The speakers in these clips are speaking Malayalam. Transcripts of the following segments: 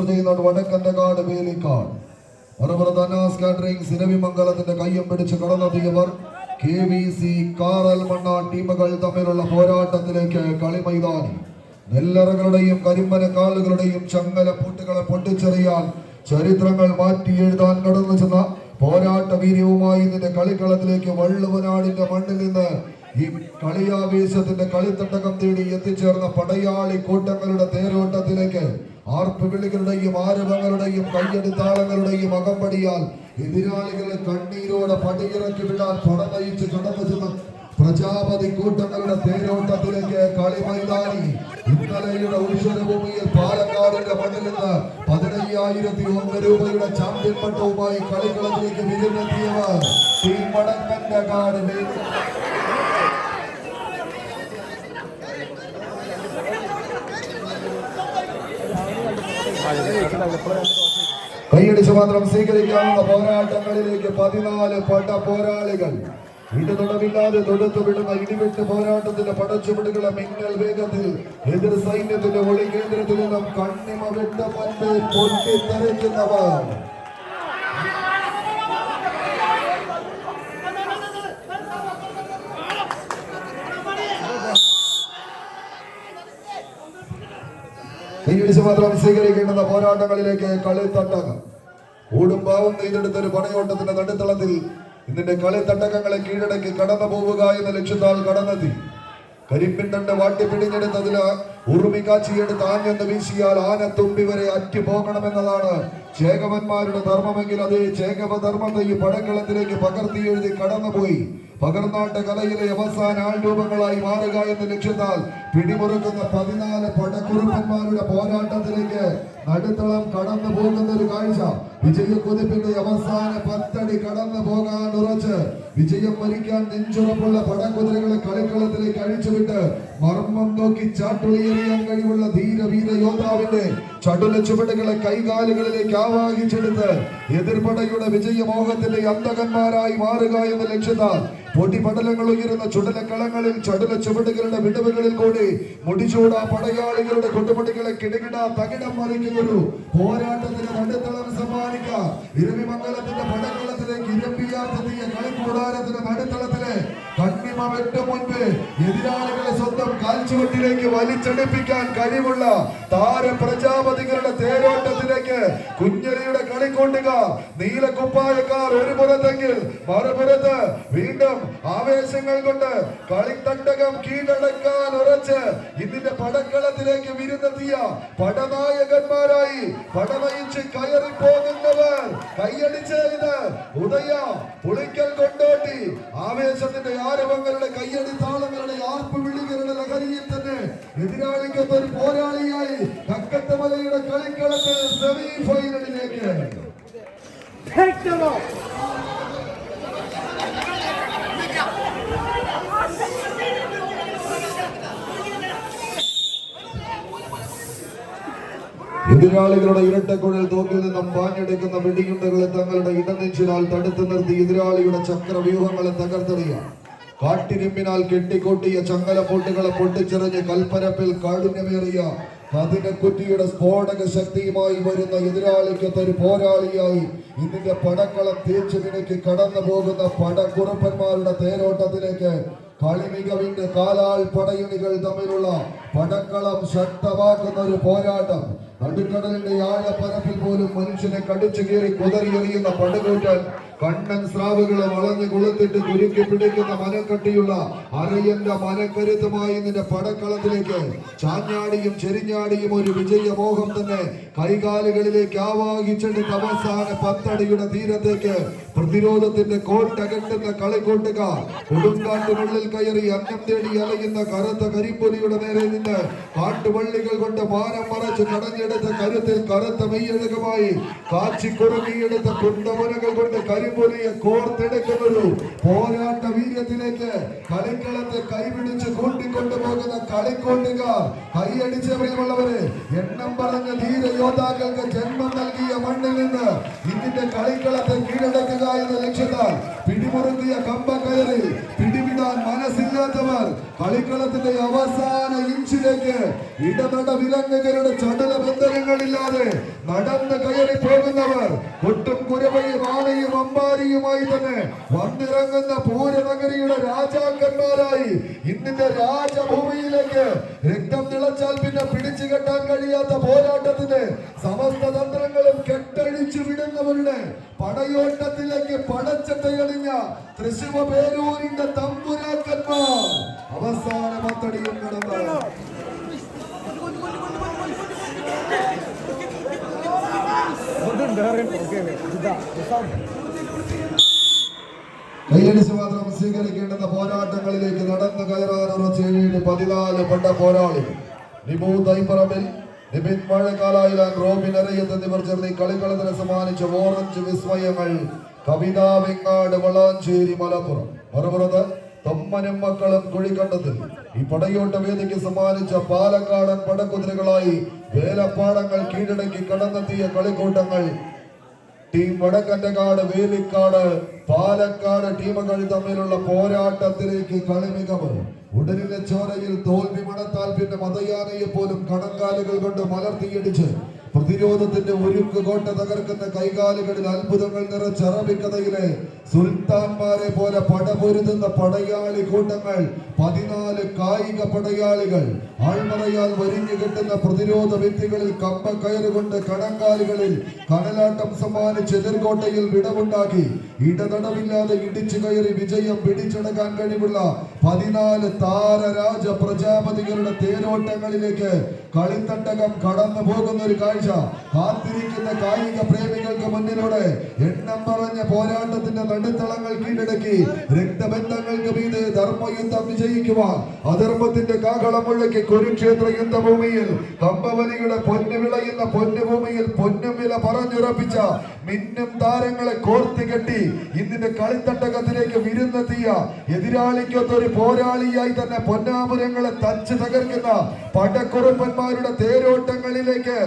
കൊമ്മരമംഗലം കുടിക്കണ്ടത്തിൽ സ്പോൺസർ ചെയ്യുന്ന വടക്കന്റെ കാട് വേലിക്കാട്. മറുപുറത്ത് കാറ്ററിംഗ് സിരവിമംഗലത്തിന്റെ കയ്യം പിടിച്ച് കടന്നെത്തിയവർ K V C Karalmanna ടീമുകൾ തമ്മിലുള്ള പോരാട്ടത്തിലേക്ക് കളിമൈതാനി. നെല്ലറകളുടെയും കരിമ്പന കാലുകളുടെയും ചങ്ങല പൂട്ടുകളെ പൊട്ടിച്ചെറിയാൻ ചരിത്രങ്ങൾ മാറ്റി എഴുതാൻ കടന്നു ചെന്ന പോരാട്ട വീര്യവുമായി ഇതിന്റെ കളിക്കളത്തിലേക്ക് വള്ളുവനാടിന്റെ മണ്ണിൽ നിന്ന് ഈ കളിയാവേശത്തിന്റെ കളിത്തട്ടകം തേടി എത്തിച്ചേർന്ന പടയാളി കൂട്ടങ്ങളുടെ തേരോട്ടത്തിലേക്ക് ആർപ്പുവിളികളുടെയും ആരവങ്ങളുടെയും കയ്യടിത്താളങ്ങളുടെയും അകമ്പടിയാൽ എതിരാളികളെ കണ്ണീരോടെ പടിയിറക്കി വിടാൻ പടമയിച്ച് കടന്നു ചെന്ന പ്രജാപതി കൂട്ടങ്ങളുടെ തേരോട്ടത്തിലേക്ക് കളി മൈതാനി ഇന്നലെയുടെ ഉത്സവഭൂമിയിൽ പാലക്കാടിന്റെ മണ്ണിൽ നിന്ന് പതിനയ്യായിരത്തി ഒന്ന് രൂപയുടെ ചാമ്പ്യൻ പട്ടവുമായി കളിക്കളത്തിലേക്ക് വിരുന്നെത്തിയവർ വടക്കന്റെ കാട് കൈയടിച്ച് മാത്രം സ്വീകരിക്കാവുന്ന പോരാട്ടങ്ങളിലേക്ക് പതിനാല് പട പോരാളികൾ. ഇടതടവില്ലാതെ തൊടുത്തു വിടുന്ന ഇടിവെട്ട് പോരാട്ടത്തിന്റെ പടച്ചുവിടുകളെ മിന്നൽ വേഗത്തിൽ എതിർ സൈന്യത്തിന്റെ ഒളി കേന്ദ്രത്തിൽ നിന്നും കണ്ണിമ വിട്ട മുൻപേ കൈയടിച്ച് മാത്രം സ്വീകരിക്കേണ്ടുന്ന പോരാട്ടങ്ങളിലേക്ക് കളിത്തട്ടകം. പാവം നെയ്തെടുത്ത ഒരു പണയോട്ടത്തിന്റെ നടുത്തളത്തിൽ ഇതിന്റെ കളിത്തട്ടകങ്ങളെ കീഴടക്കി കടന്നു പോവുക എന്ന ലക്ഷ്യത്താൽ കടന്നെത്തി. കരിമ്പിണ്ടന്റെ വാട്ടി പിടിഞ്ഞെടുത്തതിന് ഉറുമിക്കാച്ചിയെടുത്ത് ആഞ്ഞെന്ന് വീശിയാൽ ആന തുമ്പി വരെ അറ്റു പോകണമെന്നതാണ് ചേകവന്മാരുടെ ധർമ്മമെങ്കിൽ അതേ ചേകവ ധർമ്മത്തെ ഈ പടക്കളത്തിലേക്ക് പകർത്തി എഴുതി കടന്നുപോയി. പകർന്നാട്ട കലയിലെ അവസാന ആൾരൂപങ്ങളായി മാറുക എന്ന ലക്ഷ്യത്താൽ പിടിമുറുക്കുന്ന പതിനാല് പടക്കുറുപ്പന്മാരുടെ പോരാട്ടത്തിലേക്ക് നടുത്തളം കടന്നു പോകുന്ന ഒരു കാഴ്ച. വിജയ കൊതിപ്പിന്റെ അവസാന പത്തടി കടന്നു പോകാൻ ഉറച്ച്. വിജയം വരിക്കാൻ നെഞ്ചുറപ്പുള്ള പടക്കുതിരകളെ കളിക്കളത്തിലേക്ക് അഴിച്ചുവിട്ട് മർമ്മം നോക്കി ചാട്ടുളിയെറിയാൻ കഴിവുള്ള ധീരവീര യോദ്ധാവിന്റെ ചടുല ചുവടുകളെ കൈകാലുകളിലേക്ക് ആവാഹിച്ചെടുത്ത് എതിർപടയുടെ വിജയമോഹത്തിന്റെ അന്തകന്മാരായി മാറുക എന്ന ലക്ഷ്യത്താൽ പൊടിപടലങ്ങൾ ഉയരുന്ന ചുടലക്കളങ്ങളിൽ ചടുല ചുവടുകളുടെ വിടവുകളിൽ കൂടി മുടിചൂട പടയാളികളുടെ കൊട്ടുപടികളെ കിടകിട തകിടം മറിക്കുന്നൊരു പോരാട്ടത്തിന് നടുത്തളം സമ്മാനിക്കാം ഇരവിമംഗലത്തിന്റെ പടക്കളത്തിലേക്ക് ഇരമ്പിയാർത്തിയ കളിക്കൂടാരത്തിന്റെ നടുത്തളത്തിലെ കണ്ണിമ വെട്ട് മുൻപ് എതിരാളികളെ സ്വന്തം കാൽച്ചുവട്ടിലേക്ക് വലിച്ചടിപ്പിക്കാൻ കഴിവുള്ള താര പ്രജാപതികളുടെ തേരോട്ടത്തിലേക്ക് കുഞ്ഞലിയുടെ കളിക്കൊണ്ടുക നീലക്കുപ്പായക്കാർ ഒരു പുറത്തെങ്കിൽ മറുപുറത്ത് വീണ്ടും ആവേശങ്ങൾ കൊണ്ട് കളിത്തട്ടകം കീഴടക്കാൻ ഉറച്ച് ഇതിന്റെ പടക്കളത്തിലേക്ക് വിരുന്നെത്തിയ പടനായകന്മാരായി പടനയിച്ച് കയറി പോകുന്നവർ കൈയടിച്ച് ഇത് ഉദയ പുളിക്കൽ കൊണ്ടോട്ടി ആവേശത്തിന്റെ ആരവങ്ങളുടെ കയ്യടി താളങ്ങളുടെ ആർപ്പ് വിളികളുടെ ലഹരിയിൽ തന്നെ എതിരാളിക്കൊത്ത ഒരു പോരാളിയായി കക്കത്തമലയുടെ കളിക്കളത്തിൽ സെമി ഫൈനലിലേക്ക്. എതിരാളികളുടെ ഇരട്ടക്കുഴൽ തോക്കിൽ നിന്നും പാഞ്ഞെടുക്കുന്ന വെടിയുണ്ടകളെ തങ്ങളുടെ ഇടനെഞ്ചിനാൽ തടുത്തു നിർത്തി എതിരാളിയുടെ ചക്രവ്യൂഹങ്ങളെ തകർത്തെറിയാം കാട്ടിരിമ്പിനാൽ കെട്ടിക്കൊട്ടിയ ചങ്ങലപ്പൊട്ടുകളെ പൊട്ടിച്ചെറിഞ്ഞ് കൽപ്പരപ്പിൽ കാഠിന്യമേറിയ കതിനക്കുറ്റിയുടെ സ്ഫോടക ശക്തിയുമായി വരുന്ന എതിരാളിക്ക് ഒരു പോരാളിയായി ഇതിന്റെ പടക്കളം തേച്ചു മിനുക്കി കടന്നു പോകുന്ന പടക്കുറപ്പന്മാരുടെ തേരോട്ടത്തിലേക്ക് കളിമികവിന്റെ കാലാൾ പടയണികൾ തമ്മിലുള്ള പടക്കളം ശക്തമാക്കുന്ന ഒരു പോരാട്ടം. നടുക്കടലിന്റെ ആഴപ്പരപ്പിൽ പോലും മനുഷ്യനെ കടിച്ചു കീറി കുതറിയെറിയുന്ന പടുകൂറ്റൻ കണ്ണൻ സ്രാവുകളെ വളഞ്ഞു കൊളുത്തിട്ട് കുരുക്കി പിടിക്കുന്ന മനക്കട്ടിയുള്ള അരയന്റെ മനക്കരുത്തുമായി നിന്റെ പടക്കളത്തിലേക്ക് ചാഞ്ഞാടിയും ചെരിഞ്ഞാടിയും ഒരു വിജയമോഹം തന്നെ കൈകാലുകളിലേക്ക് ആവാഹിച്ചെടുത്ത അവസാന പത്തടിയുടെ തീരത്തേക്ക് പ്രതിരോധത്തിന്റെ കോട്ടകെട്ടുന്ന കളിക്കോട്ടുകാർ കൊടുങ്കാട്ടുകളിൽ കയറി അന്നം തേടി അലയുന്ന കറുത്ത കരിപ്പൊലിയുടെ നേരെ നിന്ന് കാട്ടുവള്ളികൾ കൊണ്ട് മാനം മറച്ച് കടഞ്ഞെടുത്ത കരുത്തിൽ കറുത്ത മെയ്യഴകമായി കാച്ചിക്കുറുങ്ങിയെടുത്ത കുണ്ടമുനകൾ കൊണ്ട് കരിമ്പൊലിയെ കോർത്തെടുക്കുന്നൊരു പോരാട്ട വീര്യത്തിലേക്ക് കളിക്കളത്തെ കൈപിടിച്ച് കൂട്ടിക്കൊണ്ടുപോകുന്ന കളിക്കോട്ടുകാർ കൈയടിച്ച പ്രിയമുള്ളവരെ എണ്ണം പറഞ്ഞ ധീര യോദ്ധാക്കൾക്ക് ജന്മം നൽകിയ മണ്ണിൽ നിന്ന് ഇതിന്റെ കളിക്കളത്തെ കീഴടക്കുക എന്ന ലക്ഷ്യത്താൽ പിടിമുറുക്കിയ കമ്പ കയറി പിടിവിട നീന്താൻ മനസ്സില്ലാത്തവർ കളിക്കളത്തിന്റെ അവസാന ഇഞ്ചിലേക്ക് ഇടനട വിലങ്ങുകളുടെ ചടല ബന്ധനങ്ങളില്ലാതെ നടന്ന് കയറി പോകുന്നവർ കൊട്ടും കുരവയും ആണയും അമ്പാരിയുമായി തന്നെ വന്നിറങ്ങുന്ന പൂരനഗരിയുടെ രാജാക്കന്മാരായി ഇന്നിന്റെ രാജഭൂമിയിലേക്ക് രക്തം തിളച്ചാൽ പിന്നെ പിടിച്ചു കെട്ടാൻ കഴിയാത്ത പോരാട്ടത്തിന്റെ സമസ്ത തന്ത്രങ്ങളും കെട്ടഴിച്ചു വിടുന്നവരുടെ പടയോട്ടത്തിലേക്ക് പടച്ചട്ടയണിഞ്ഞ തൃശൂർ പേരൂരിന്റെ തമ്പുരാക്കന്മാർ അവസാന പത്തടിയും കടന്ന്. കൈയടിച്ച് മാത്രം സ്വീകരിക്കേണ്ടുന്ന പോരാട്ടങ്ങളിലേക്ക് നടന്നു ഉറച്ച ഏഴ് പതിനാല് പണ്ട പോരാളികൾ നിബു തൈപ്പറമ്പിൽ നിബിൻ മഴക്കാലായിലാൻ റോബിൻ അരയത്ത് എന്നിവർ ചേർന്ന് കളിക്കളത്തിന് സമ്മാനിച്ച ഓറഞ്ച് വിസ്മയങ്ങൾ കവിത വെങ്ങാട് വളാഞ്ചേരി മലപ്പുറം. മറുപുറത്ത് തൊമ്മനും മക്കളും കുഴിക്കണ്ടത്തിൽ ഈ പടയോട്ട വേദിക്ക് സമ്മാനിച്ച പാലക്കാടൻ പടക്കുതിരകളായി വേലപ്പാടങ്ങൾ കീഴടക്കി കടന്നെത്തിയ കളിക്കൂട്ടങ്ങൾ. ടീം വടക്കന്റെകാട് വേലിക്കാട് പാലക്കാട് ടീമുകൾ തമ്മിലുള്ള പോരാട്ടത്തിലേക്ക് കളിമികവ് ഉടലിലെ ചോരയിൽ തോൽവി മണത്താൽ പിന്നെ മതയാനയെ പോലും കണങ്കാലുകൾ കൊണ്ട് മലർത്തിയിടിച്ച് പ്രതിരോധത്തിന്റെ ഒരുക്ക് കോട്ട തകർക്കുന്ന കൈകാലുകളിൽ അത്ഭുതങ്ങൾ നിറച്ച അറബിക്കഥയിലെ സുൽത്താൻമാരെ പോലെ പടപൊരുതുന്ന പടയാളി കൂട്ടങ്ങൾ പതിനാല് കായിക പടയാളികൾ ആൾമറയാൽ വരിഞ്ഞു കിട്ടുന്ന പ്രതിരോധ വ്യക്തികളിൽ കമ്പ കയറുകൊണ്ട് കണങ്കാലുകളിൽ കനലാട്ടം സമ്മാനിച്ച് എതിർകോട്ടയിൽ വിടവുണ്ടാക്കി. ഇടതടവില്ലാതെ ഇടിച്ചു കയറി വിജയം പിടിച്ചെടുക്കാൻ കഴിവുള്ള പതിനാല് താരരാജ പ്രജാപതികളുടെ തേരോട്ടങ്ങളിലേക്ക് കളിത്തട്ടകം കടന്നു പോകുന്ന ഒരു കാഴ്ച കാത്തിരിക്കുന്ന കായിക പ്രേമികൾക്ക് മുന്നിലൂടെ എണ്ണം പറഞ്ഞ പോരാട്ടത്തിന്റെ നടുത്തളങ്ങൾ കീഴടക്കി രക്തബന്ധങ്ങൾക്ക് മീത് ധർമ്മയുദ്ധം വിജയിക്കുവാൻ അധർമ്മത്തിന്റെ കാഹളം മുഴക്കി കുരുക്ഷേത്ര യുദ്ധഭൂമിയിൽ കമ്പവലിയുടെ പൊന്നു വിളയുന്ന പൊന്നുഭൂമിയിൽ പൊന്നും വില പറഞ്ഞുറപ്പിച്ച മിന്നും താരങ്ങളെ കോർത്തി കെട്ടി ഇന്നിന്റെ കളിത്തട്ടകത്തിലേക്ക് വിരുന്നെത്തിയ എതിരാളിക്കൊത്തൊരു പോരാളിയായി തന്നെ പൊന്നാപുരങ്ങളെ തച്ച് തകർക്കുന്ന പടക്കുറുപ്പന്മാരുടെ തേരോട്ടങ്ങളിലേക്ക്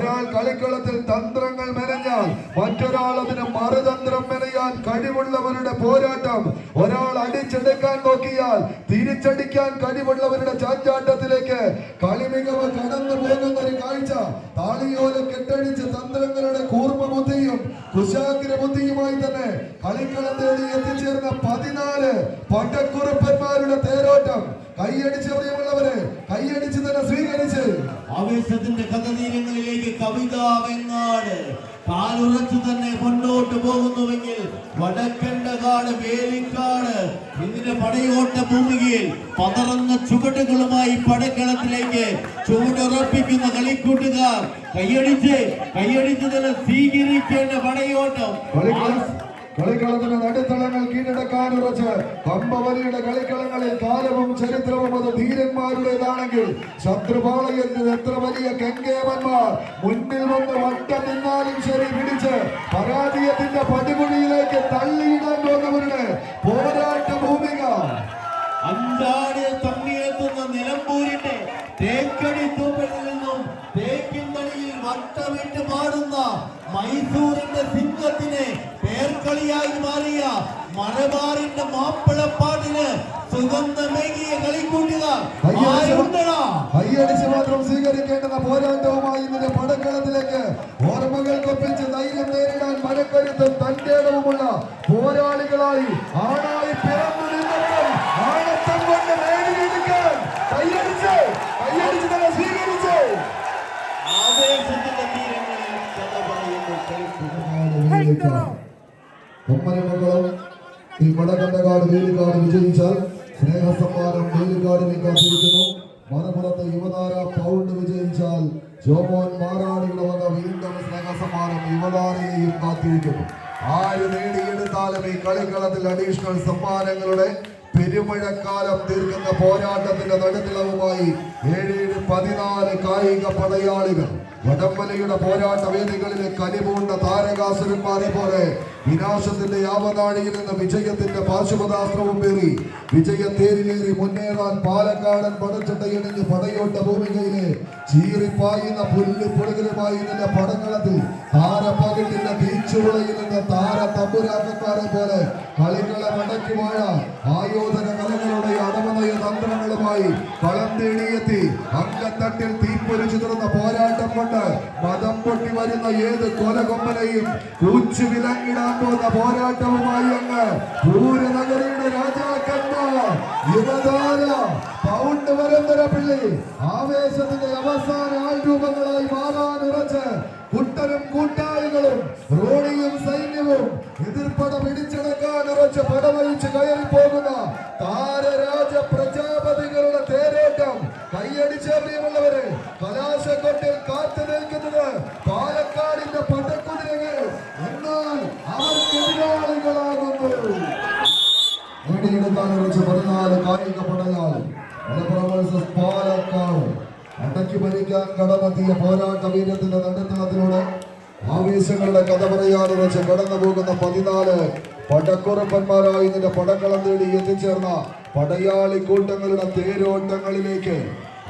ഒരാൾ കളിക്കളത്തിൽ തന്ത്രങ്ങൾ മെനഞ്ഞാൽ മറ്റൊരാൾ അതിന് മറുതന്ത്രം മെനയാൻ കഴിവുള്ളവരുടെ പോരാട്ടം. ഒരാൾ അടിച്ചെടുക്കാൻ നോക്കിയാൽ തിരിച്ചടിക്കാൻ കഴിവുള്ളവരുടെ ചാഞ്ചാട്ടത്തിലേക്ക് കളി മികവ് കടന്നു പോകുന്ന ഒരു കാഴ്ച. താളിയോല കെട്ടടിച്ച തന്ത്രങ്ങളുടെ കൂർമ്മ ബുദ്ധിയും കുശാഗ്ര ബുദ്ധിയുമായി തന്നെ കളിക്കളത്തിൽ എത്തിച്ചേർന്ന പതിനാല് പട്ടക്കുറുപ്പന്മാരുടെ തേരോട്ടം. കൈയടിച്ച് പ്രിയമുള്ളവരെ കൈയടിച്ച് തന്നെ സ്വീകരിച്ച്. ആവേശത്തിന്റെ കഥതീരങ്ങളിലേക്ക് കവിത വെങ്ങാട്. കാലുറച്ചു തന്നെ മുന്നോട്ട് പോകുന്നുവെങ്കിൽ വടക്കണ്ടകാട് വേലിക്കാട് ഇതിന്റെ പടയോട്ട ഭൂമികയിൽ പതറുന്ന ചുവടുകളുമായി പടക്കളത്തിലേക്ക് ചുവടുറപ്പിക്കുന്ന കളിക്കൂട്ടുകാർ കൈയടിച്ച് കൈയടിച്ച് തന്നെ സ്വീകരിക്കേണ്ട പടയോട്ടം. കളിക്കളം കളിക്കളത്തിന്റെ നടുത്തളങ്ങൾ കീഴടക്കാൻ ഉറച്ച് പമ്പവലിയുടെ കളിക്കളങ്ങളിൽ കാലവും ചരിത്രവും അത് ധീരന്മാരുടേതാണെങ്കിൽ ശത്രുപാളയത്തിൽ എത്ര വലിയ കെങ്കേവന്മാർ മുന്നിൽ വന്ന് വട്ടം നിന്നാലും ശരി പിടിച്ച് പരാജയത്തിന്റെ പടികുഴിയിലേക്ക് തള്ളിയിടാൻ പോകുന്നവരുടെ പോരാട്ട ഭൂമിക. അഞ്ചാടിയെ തങ്ങിയെത്തുന്ന നിലമ്പൂരിന്റെ തേക്കടി തൂപ്പിൽ നിന്നും തേക്കിൻ തടിയിൽ വട്ടമിട്ട് പാടുന്ന മൈസൂരിന്റെ സിംഹത്തിന് പേർക്കളിയായി മാറിയ മലബാറിന്റെ മാപ്പിളപ്പാട്ടിന് സുഗന്ധമേകിയ കളിക്കൂട്ടുകാർ മാത്രം സ്വീകരിക്കേണ്ടുന്ന പോരാട്ടവുമായി ഇന്നലെ പടക്കളത്തിലേക്ക് ഓർമ്മകൾക്കൊപ്പിച്ച് ധൈര്യം നേരിടാൻ മനക്കരുത്തും തന്റെ ഇടവുമുള്ള പോരാളികളായി ആണായി പിറന്നു നിന്നവരും ആണത്തം കൊണ്ട് നേടിയെടുക്കാൻ കൈയടിച്ച് കൈയടിച്ച് തന്നെ സ്വീകരിച്ച്. ആവേശത്തിന്റെ തീരങ്ങളിൽ കഥ പറയുന്നു കളിക്കൂട്ടുകാർ വേലിക്കാട് വിജയിച്ചാൽ സ്നേഹസമ്മാനം വേലിക്കാടിനെ കാത്തിരിക്കുന്നു. മലപ്പുറത്ത് യുവതാര പൗണ്ട് വിജയിച്ചാൽ ജോമോൻ മാറാടിയുടെ വക വീണ്ടും സ്നേഹസമ്മാനം യുവതാരയെയും കാത്തിരിക്കുന്നു. ആര് നേടിയെടുത്താലും ഈ കളിക്കളത്തിൽ അഡീഷണൽ സമ്മാനങ്ങളുടെ പെരുമഴക്കാലം തീർക്കുന്ന പോരാട്ടത്തിന്റെ നടുത്തിളവുമായി ഏഴേഴ് പതിനാല് കായിക പടയാളികൾ വടംവലിയുടെ പോരാട്ട വേദികളിലെ കനിപൂണ്ട താരകാസുരന്മാരെ പോലെ വിനാശത്തിന്റെ യാവനാഴിയിൽ നിന്ന് വിജയത്തിന്റെ പാർശ്വപദാസ്ത്രവും പേറി. വിജയത്തേരിലേറി മുന്നേറാൻ പാലക്കാടൻ പടച്ചട്ടയണിഞ്ഞ് പടയോട്ട ഭൂമികയിലെ ചീറിപ്പായുന്ന പുല്ല് ഇതിന്റെ പടങ്ങളത്തിൽ താരപ്പകട്ടിന്റെ തീച്ചുളയിൽ നിന്ന് താര തമ്പുരാക്കന്മാരെ പോലെ കളികളെ മടക്കി വാഴ ആയോധന കലകളുടെ അടമനയ തന്ത്രങ്ങളുമായി കളം തേടിയെത്തി അങ്കത്തട്ടിൽ തീപ്പൊരിച്ചു തുറന്ന പോരാട്ടം കൊണ്ട് മതം പൊട്ടി വരുന്ന ഏത് കൊലകൊമ്പനെയും കൂച്ചു വിലങ്ങിടാൻ പോകുന്ന പോരാട്ടവുമായി അങ്ങ് പൂരനഗരിയുടെ രാജാക്കന്മാർ. യുവതാര പൗണ്ട് പരമ്പര പിള്ളി ആവേശത്തിന്റെ അവസാന ആൾരൂപങ്ങളായി മാറാൻ ഉറച്ച് കുട്ടനും കൂട്ടാളികളും റോഡിയും സൈന്യവും എതിർപ്പട പിടിച്ചടക്കാൻ ഉറച്ച് പടവഴിച്ച് കയറി പോകുന്ന ഭരിക്കാൻ കടമെത്തിയ പോരാട്ട വീരത്തിന്റെ നടത്തുന്നതിലൂടെ ആവേശങ്ങളുടെ കഥ പറയാൻ വെച്ച് കടന്നു പോകുന്ന പതിനാല് പടക്കുറപ്പന്മാരായി നിന്റെ പടക്കളം തേടി എത്തിച്ചേർന്ന പടയാളി കൂട്ടങ്ങളുടെ തേരോട്ടങ്ങളിലേക്ക്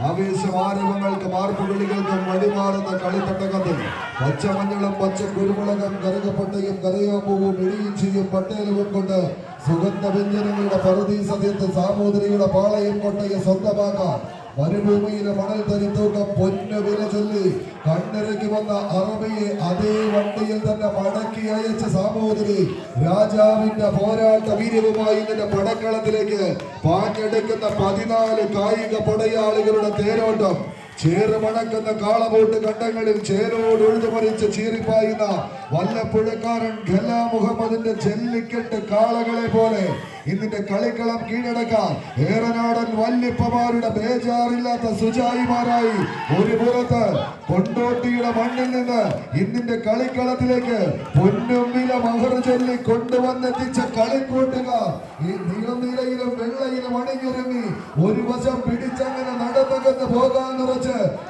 ആവേശ ആരവങ്ങൾക്ക് മാർപ്പുകളികൾക്കും വഴിമാറുന്ന കളിത്തട്ടകത്തിൽ പച്ചമഞ്ഞളും പച്ച കുരുമുളകും കറുകപ്പട്ടയും കരയാമ്പൂവും ഇടിയിച്ചിയും പട്ടേലവും കൊണ്ട് സുഗന്ധ വ്യഞ്ജനങ്ങളുടെ പറുതി സത്യത്ത് സാമൂതിരിയുടെ പാളയം കൊട്ടയെ സ്വന്തമാക്കാൻ മരുഭൂമിയിലെ മണൽ തരുത്തൂക്ക പൊന്നു വില ചൊല്ലി കണ്ണരയ്ക്ക് വന്ന അറബിയെ അതേ വണ്ടിയിൽ തന്നെ മടക്കി അയച്ച സാമൂതിരി. രാജാവിന്റെ പോരാട്ട വീര്യവുമായി ഇതിന്റെ പടക്കളത്തിലേക്ക് പാഞ്ഞെടുക്കുന്ന പതിനാല് കായിക പടയാളികളുടെ തേരോട്ടം. ചേറുമണക്കുന്ന കാളബോട്ട് കണ്ടങ്ങളിൽ ചേരോട് ഉഴുതുമറിച്ച് ചീറിപ്പായുന്ന വല്ലപ്പുഴക്കാരൻ ഖല മുഹമ്മദിന്റെ ചെല്ലിക്കെട്ട് കാളകളെ പോലെ ഇന്നിന്റെ കളിക്കളം കീഴടക്കാൻ ഏറനാടൻ വല്യപ്പമാരുടെ ബേജാറില്ലാത്ത സുജായിമാരായി ഒരു പുറത്ത് കൊണ്ടോട്ടിയുടെ മണ്ണിൽ നിന്ന് ഇന്നിന്റെ കളിക്കളത്തിലേക്ക് പൊന്നും വില മഹർ ചൊല്ലി കൊണ്ടുവന്നെത്തിച്ച കളിക്കൂട്ടുകാർ ഈ നീളനിലയിലും വെള്ളയിലും അണിഞ്ഞൊരുങ്ങി ഒരു വശം പിടിച്ചങ്ങനെ നടന്നകന്ന് പോകാൻ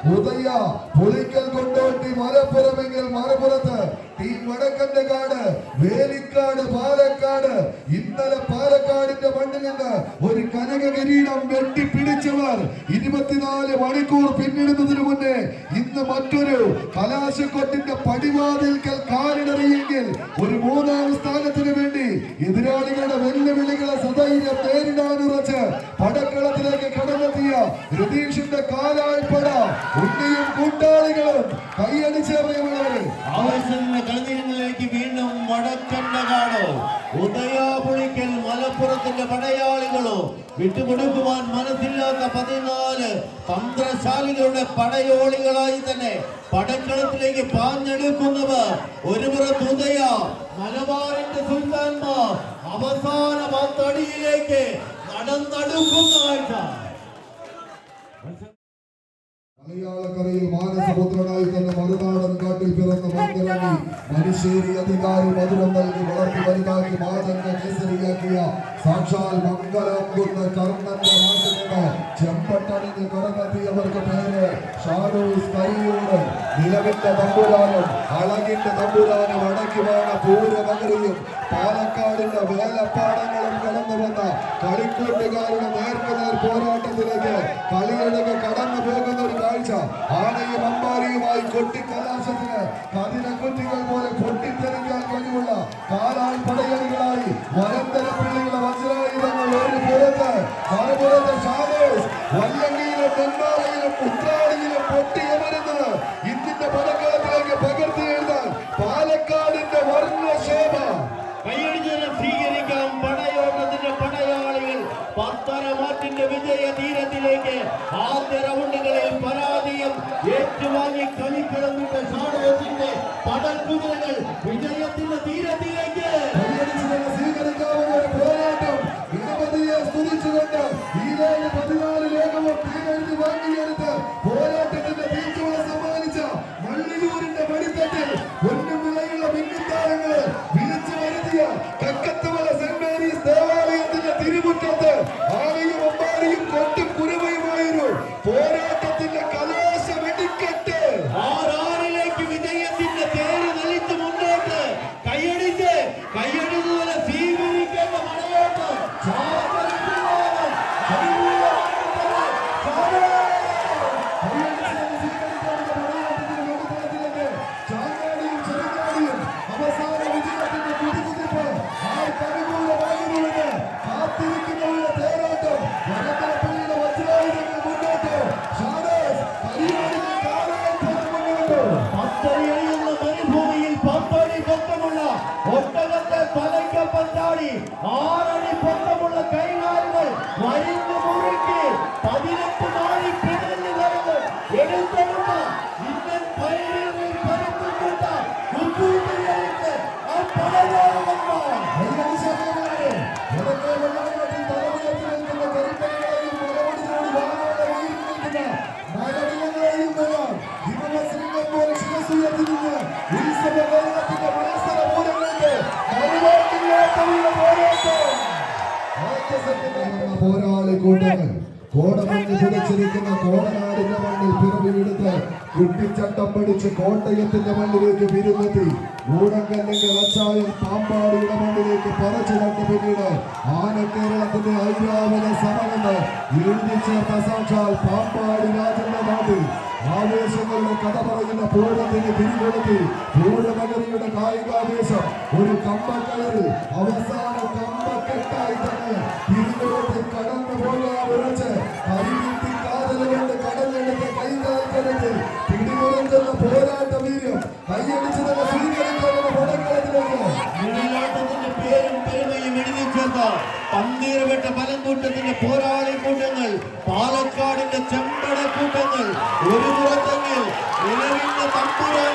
ഉദയ പുളിക്കൽ കൊണ്ടോട്ടി മലപ്പുറമെങ്കിൽ മറുപുറത്ത് ടീം വടക്കന്റെ കാട് വേലിക്കാട് പാലക്കാട് ഇന്നലെ പാലക്കാടിന്റെ മണ്ണിൽ നിന്ന് ഒരു കനക കിരീടം വെട്ടിപ്പിടിച്ചവർ ഇരുപത്തിനാല് മണിക്കൂർ പിന്നിടുന്നതിന് മുന്നേ ഇന്ന് മറ്റൊരു കലാശക്കൊട്ടിന്റെ പടിവാതിൽക്കൽ കാലിടറിയെങ്കിൽ ഒരു മൂന്നാം സ്ഥാനത്തിന് വേണ്ടി എതിരാളികളുടെ വെല്ലുവിളികളെ സധൈര്യം നേരിടാനുറച്ച് പടക്കളത്തിലേക്ക് കടന്നെത്തിയ രതീഷിന്റെ കാലാൾപ്പട ഉണ്ണിയും കൂട്ടാളികളും കൈയടിച്ചറിയുന്നവര് ആവേശത്തിന്റെ കളിനിരങ്ങളിലേക്ക് വീണ്ടും മടക്കണ്ട കാണോ ഉദയാപുളിക്കൽ മലപ്പുറത്തിന്റെ പടയാളികളോ വിട്ടുകൊടുക്കുവാൻ മനസ്സില്ലാത്ത പതിനാല് തന്ത്രശാലികളുടെ പടയോളികളായി തന്നെ പടക്കളത്തിലേക്ക് പാഞ്ഞെടുക്കുന്നവർ. ഒരു പുറത്ത് ഉദയ മലബാറിന്റെ സുൽത്താൻമാർ അവസാന പത്തടിയിലേക്ക് നടന്നെടുക്കുന്ന മലയാളക്കരയിൽ മാനസപുത്രനായി തന്നെ മറുനാടൻ കാട്ടിൽ പിറന്ന മന്ദിറങ്ങി മനുഷ്യരി അധികാരി മധുരം നൽകി വളർത്തി വലുതാക്കി മാതന്റെ കേസരിയാക്കിയ സാക്ഷാൽ മംഗലം കുന്ന് കർണന്റെ നിന്ന് ചെമ്പട്ടണിഞ്ഞ് കടന്നെത്തിയവർക്ക് പേര് ഷാഡോസ് കരിയോട് നിലവിന്റെ തമ്പുരാനും അളകിന്റെ തമ്പുരാനും അടക്കി വേണ പൂരമകരിയും പാലക്കാടിന്റെ വേലപ്പാടങ്ങളും കടന്നു വന്ന കളിക്കൂട്ടുകാരുടെ നേർക്കുനേർ പോരാട്ടത്തിലേക്ക് കളിയിടക്ക് കടന്നു പോകുന്ന ആനയും അമ്പാരിയുമായി കൊട്ടിക്കലാശത്തിന് കതിരക്കുറ്റികൾ പോലെ പൊട്ടിത്തെറിക്കാൻ കഴിവുള്ള കാലാൽ പടയണികളായി വരന്തര പിള്ളികളെ വജ്രായുധങ്ങൾ ഒരു പുറത്ത് മറുപുറത്ത് ഷാദോസ് വല്ലങ്കിയിലും നെന്മാറയിലും ഉത്രാളിയിലും പൊട്ടിയമരുന്നത് ഇന്ത്യന്റെ പടക്കളത്തിലേക്ക് പകർത്തി എഴുതാൻ പാലക്കാടിന്റെ വർണശോഭ. കൈയടിച്ചതിനെ സ്വീകരിക്കാം പടയോട്ടത്തിന്റെ പടയാളികൾ പത്തരമാറ്റിന്റെ വിജയ തീരത്തിലേക്ക് ആദ്യ റൗണ്ടുകളിൽ വിജയത്തിന്റെ തീരത്തിലേക്ക് കൂട്ടങ്ങൾ കോടമഞ്ഞ് കോടനാടിന്റെ മണ്ണിൽ പിറവിയെടുത്ത് കുട്ടിച്ചട്ടം പിടിച്ച് കോട്ടയത്തിന്റെ മണ്ണിലേക്ക് വിരുന്നെത്തി ഊടങ്കല്ലെങ്കിൽ അച്ചായൻ പാമ്പാടിയുടെ മണ്ണിലേക്ക് പറച്ചു കണ്ട് പിന്നീട് ആന കേരളത്തിന്റെ ഐരാവത സമമെന്ന് എഴുതി ചേർത്ത സാക്ഷാൽ പാമ്പാടി രാജന്റെ നാട്ടിൽ ആവേശങ്ങളുടെ കഥ പറയുന്ന പൂരത്തിന് തിരികൊടുത്തി പൂരനഗരിയുടെ കായികാവേശം ഒരു കമ്പക്കയറിൽ അവസാന കമ്പക്കെട്ടായി തന്നെ തിരികൊടുത്തി പലങ്കൂട്ടത്തിന്റെ പോരാളി കൂട്ടങ്ങൾ പാലക്കാടിന്റെ ചെമ്പട കൂട്ടങ്ങൾ ഒരു പുറത്തെങ്കിൽ നിലവിന്റെ തമ്പുരാൻ